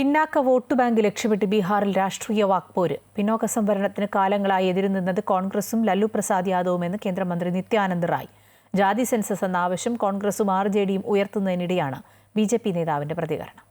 പിന്നാക്ക vote bank ലക്ഷ്യമിട്ട് ബീഹാറിൽ രാഷ്ട്രീയ വാക്പോര്. പിന്നോക്ക സംവരണത്തിന് കാലങ്ങളായി എതിരുനിന്നത് കോൺഗ്രസും ലല്ലു പ്രസാദ് യാദവുമെന്ന് കേന്ദ്രമന്ത്രി നിത്യാനന്ദ് റായ്. ജാതി സെൻസസ് എന്ന ആവശ്യം കോൺഗ്രസും ആർ ജെ ഡിയും ഉയർത്തുന്നതിനിടെയാണ് ബി ജെ പി നേതാവിന്റെ പ്രതികരണം.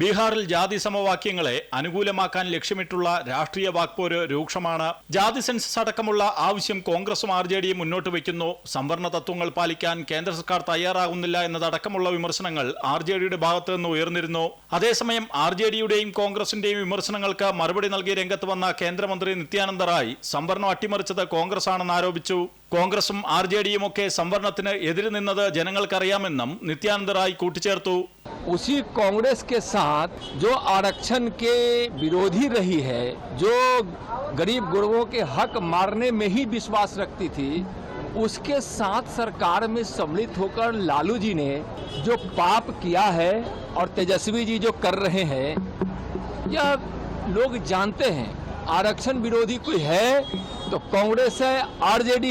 ബീഹാറിൽ ജാതി സമവാക്യങ്ങളെ അനുകൂലമാക്കാൻ ലക്ഷ്യമിട്ടുള്ള രാഷ്ട്രീയ വാക്പോര് രൂക്ഷമാണ്. ജാതി സെൻസസ് അടക്കമുള്ള ആവശ്യം കോൺഗ്രസും ആർ ജെ ഡിയും മുന്നോട്ട് വയ്ക്കുന്നു. സംവരണ തത്വങ്ങൾ പാലിക്കാൻ കേന്ദ്ര സർക്കാർ തയ്യാറാകുന്നില്ല എന്നതടക്കമുള്ള വിമർശനങ്ങൾ ആർ ജെ ഡിയുടെ ഭാഗത്തു നിന്ന് ഉയർന്നിരുന്നു. അതേസമയം ആർ ജെ ഡിയുടെയും കോൺഗ്രസിന്റെയും വിമർശനങ്ങൾക്ക് മറുപടി നൽകി രംഗത്ത് വന്ന കേന്ദ്രമന്ത്രി നിത്യാനന്ദ റായ് സംവരണം അട്ടിമറിച്ചത് കോൺഗ്രസ് ആണെന്ന് ആരോപിച്ചു. കോൺഗ്രസും ആർ ജെ ഡിയും ഒക്കെ സംവരണത്തിന് എതിര് നിന്നത് ജനങ്ങൾക്കറിയാമെന്നും നിത്യാനന്ദ റായ് കൂട്ടിച്ചേർത്തു. उसी कांग्रेस के साथ जो आरक्षण के विरोधी रही है, जो गरीब गुरबों के हक मारने में ही विश्वास रखती थी, उसके साथ सरकार में सम्मिलित होकर लालू जी ने जो पाप किया है और तेजस्वी जी जो कर रहे हैं, यह लोग जानते हैं, आरक्षण विरोधी कोई है Congress R J D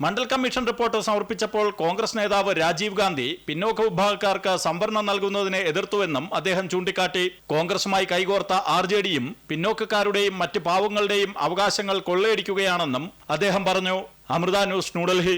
Mandal commission report സമർപ്പിച്ചപ്പോൾ Congress നേതാവ് രാജീവ് ഗാന്ധി പിന്നോക്ക വിഭാഗക്കാർക്ക് സംവരണം നൽകുന്നതിനെ എതിർത്തുവെന്നും അദ്ദേഹം ചൂണ്ടിക്കാട്ടി. കോൺഗ്രസുമായി കൈകോർത്ത ആർ ജെ ഡിയും പിന്നോക്കക്കാരുടെയും മറ്റ് പാവങ്ങളുടെയും അവകാശങ്ങൾ കൊള്ളയടിക്കുകയാണെന്നും അദ്ദേഹം പറഞ്ഞു. അമൃത ന്യൂസ് ന്യൂഡൽഹി.